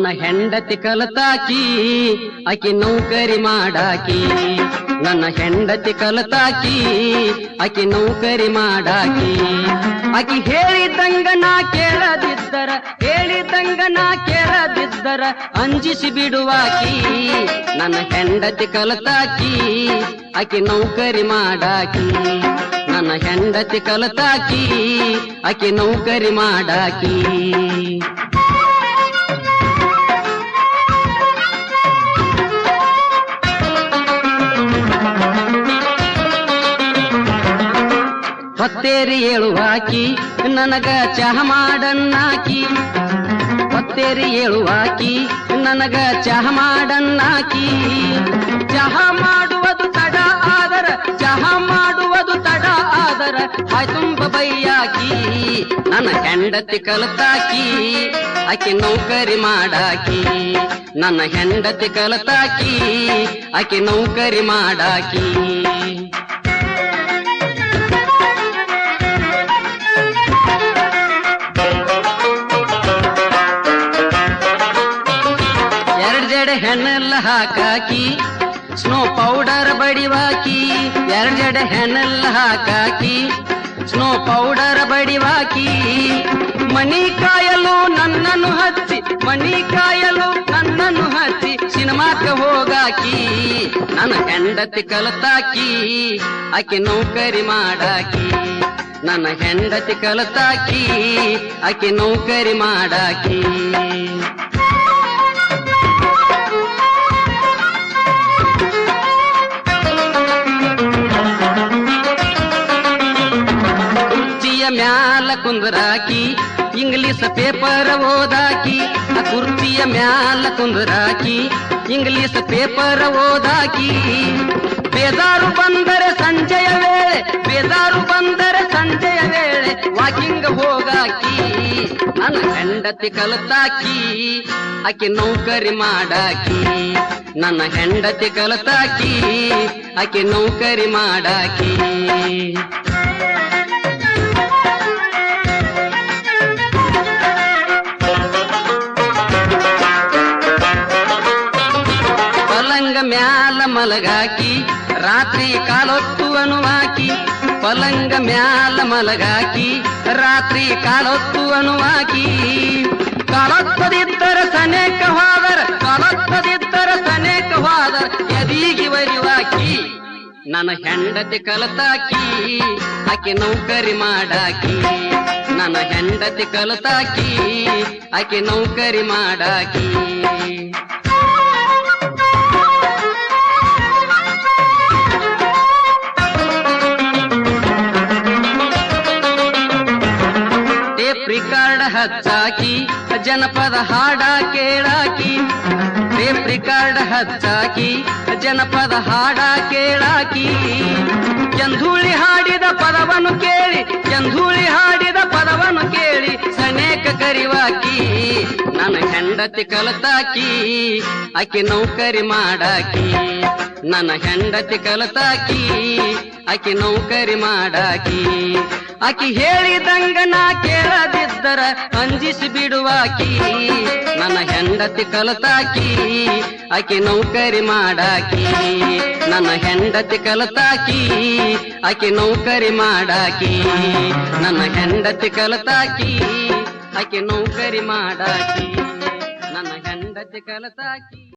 ನನ್ನ ಹೆಂಡತಿ ಕಲತಾಕಿ, ಆಕಿ ನೌಕರಿ ಮಾಡಾಕಿ. ನನ್ನ ಹೆಂಡತಿ ಕಲತಾಕಿ, ಆಕಿ ನೌಕರಿ ಮಾಡಾಕಿ. ಆಕಿ ಹೇಳಿದಂಗ ನಾ ಕೇಳದಿದ್ದರ ಹೇಳಿದಂಗ ನಾ ಕೇಳದಿದ್ದರ ಅಂಜಿಸಿ ಬಿಡುವಾಕಿ. ನನ್ನ ಹೆಂಡತಿ ಕಲತಾಕಿ, ಆಕಿ ನೌಕರಿ ಮಾಡಾಕಿ. ನನ್ನ ಹೆಂಡತಿ ಕಲತಾಕಿ, ಆಕಿ ನೌಕರಿ ಮಾಡಾಕಿ. ಹೊತ್ತೇರಿ ಏಳುವಾಕಿ ನನಗ ಚಹ ಮಾಡನ್ನಾಕಿ. ಹೊತ್ತೇರಿ ಏಳುವಾಕಿ ನನಗ ಚಹ ಮಾಡನ್ನಾಕಿ. ಚಹ ಮಾಡುವುದು ತಡ ಆದರ, ಚಹ ಮಾಡುವುದು ತಡ ಆದರ, ಹಾಯ್ ತುಂಬ ಬೈಯಾಕಿ. ನನ್ನ ಹೆಂಡತಿ ಕಲತಾಕಿ, ಆಕೆ ನೌಕರಿ ಮಾಡಾಕಿ. ನನ್ನ ಹೆಂಡತಿ ಕಲತಾಕಿ, ಆಕೆ ನೌಕರಿ ಮಾಡಾಕಿ. ಜಡೆ ಹೆಣ್ಣೆಲ್ಲ ಹಾಕಾಕಿ ಸ್ನೋ ಪೌಡರ್ ಬಡಿವಾಕಿ, ಎರಡು ಜಡೆ ಹೆಣ್ಣೆಲ್ಲ ಹಾಕಾಕಿ ಸ್ನೋ ಪೌಡರ್ ಬಡಿವಾಕಿ. ಮಣಿ ಕಾಯಲು ನನ್ನನ್ನು ಹಚ್ಚಿ, ಮಣಿ ಕಾಯಲು ನನ್ನನ್ನು ಹಚ್ಚಿ, ಸಿನಿಮಾಕ್ಕ ಹೋಗಾಕಿ, ನನ್ನ ಹೆಂಡತಿ ಕಲತಾಕಿ, ಆಕೆ ನೌಕರಿ ಮಾಡಾಕಿ. ನನ್ನ ಹೆಂಡತಿ ಕಲತಾಕಿ, ಆಕೆ ನೌಕರಿ ಮಾಡಾಕಿ. ಕುಂದರಾಕಿ, ಇಂಗ್ಲಿಷ್ ಪೇಪರ್ ಓದಾಕಿ, ಆ ಕುರ್ತಿಯ ಮ್ಯಾಲ ಕುಂದರಾಕಿ, ಇಂಗ್ಲಿಷ್ ಪೇಪರ್ ಓದಾಕಿ. ಬೇಜಾರು ಬಂದರೆ ಸಂಜೆಯ ವೇಳೆ ಬೇದಾರು ಬಂದರೆ ಸಂಜೆಯ ವೇಳೆ ವಾಕಿಂಗ್ ಹೋಗಾಕಿ, ನನ್ನ ಹೆಂಡತಿ ಕಲತಾಕಿ, ಆಕೆ ನೌಕರಿ ಮಾಡಾಕಿ, ನನ್ನ ಹೆಂಡತಿ ಕಲತಾಕಿ, ಆಕೆ ನೌಕರಿ ಮಾಡಾಕಿ. ಮ್ಯಾಲ ಮಲಗಾಕಿ, ರಾತ್ರಿ ಕಾಲೊತ್ತು ಅನುವಾಕಿ, ಪಲಂಗ ಮ್ಯಾಲ ಮಲಗಾಕಿ, ರಾತ್ರಿ ಕಾಲೊತ್ತು ಅನುವಾಕಿ. ಕಾಲೊತ್ತದಿದ್ದರ ಸನೇಕ ಹೋದರ, ಕಾಲೊತ್ತದಿದ್ದರ ಸನೇಕ ಎದೀಗಿ ವರಿವಾಕಿ. ನನ್ನ ಹೆಂಡತಿ ಕಲತಾಕಿ, ಆಕೆ ನೌಕರಿ ಮಾಡಾಕಿ. ನನ್ನ ಹೆಂಡತಿ ಕಲತಾಕಿ, ಆಕೆ ನೌಕರಿ ಮಾಡಾಕಿ. ರಿಕಾರ್ಡ್ ಹಚ್ಚಾಕಿ, ಜನಪದ ಹಾಡ ಕೇಳಾಕಿ. ಟೇಪ್ ರಿಕಾರ್ಡ್ ಹಚ್ಚಾಕಿ, ಜನಪದ ಹಾಡ ಕೇಳಾಕಿ. ಚಂಧೂಳಿ ಹಾಡಿದ ಪದವನ್ನು ಕೇಳಿ ಚಂಧೂಳಿ ಹಾಡಿದ ಪದವನ್ನು ಕೇಳಿ, ಸನೇಕ ಕರಿವಾಕಿ, ನನ್ನ ಹೆಂಡತಿ ಕಲತಾಕಿ, ಆಕೆ ನೌಕರಿ ಮಾಡಾಕಿ. ನನ್ನ ಹೆಂಡತಿ ಕಲತಾಕಿ, ಆಕೆ ನೌಕರಿ ಮಾಡಾಕಿ. ಆಕಿ ಹೇಳಿದಂಗ ನಾ ಕೇಳದಿದ್ದರ ಅಂಜಿಸಿ ಬಿಡುವಾಕಿ. ನನ್ನ ಹೆಂಡತಿ ಕಲತಾಕಿ, ಆಕೆ ನೌಕರಿ ಮಾಡಾಕಿ. ನನ್ನ ಹೆಂಡತಿ ಕಲತಾಕಿ, ಆಕೆ ನೌಕರಿ ಮಾಡಾಕಿ. ನನ್ನ ಹೆಂಡತಿ ಕಲತಾಕಿ, ಆಕೆ ನೌಕರಿ ಮಾಡಾಕಿ. ನನ್ನ ಹೆಂಡತಿ ಕಲತಾಕಿ.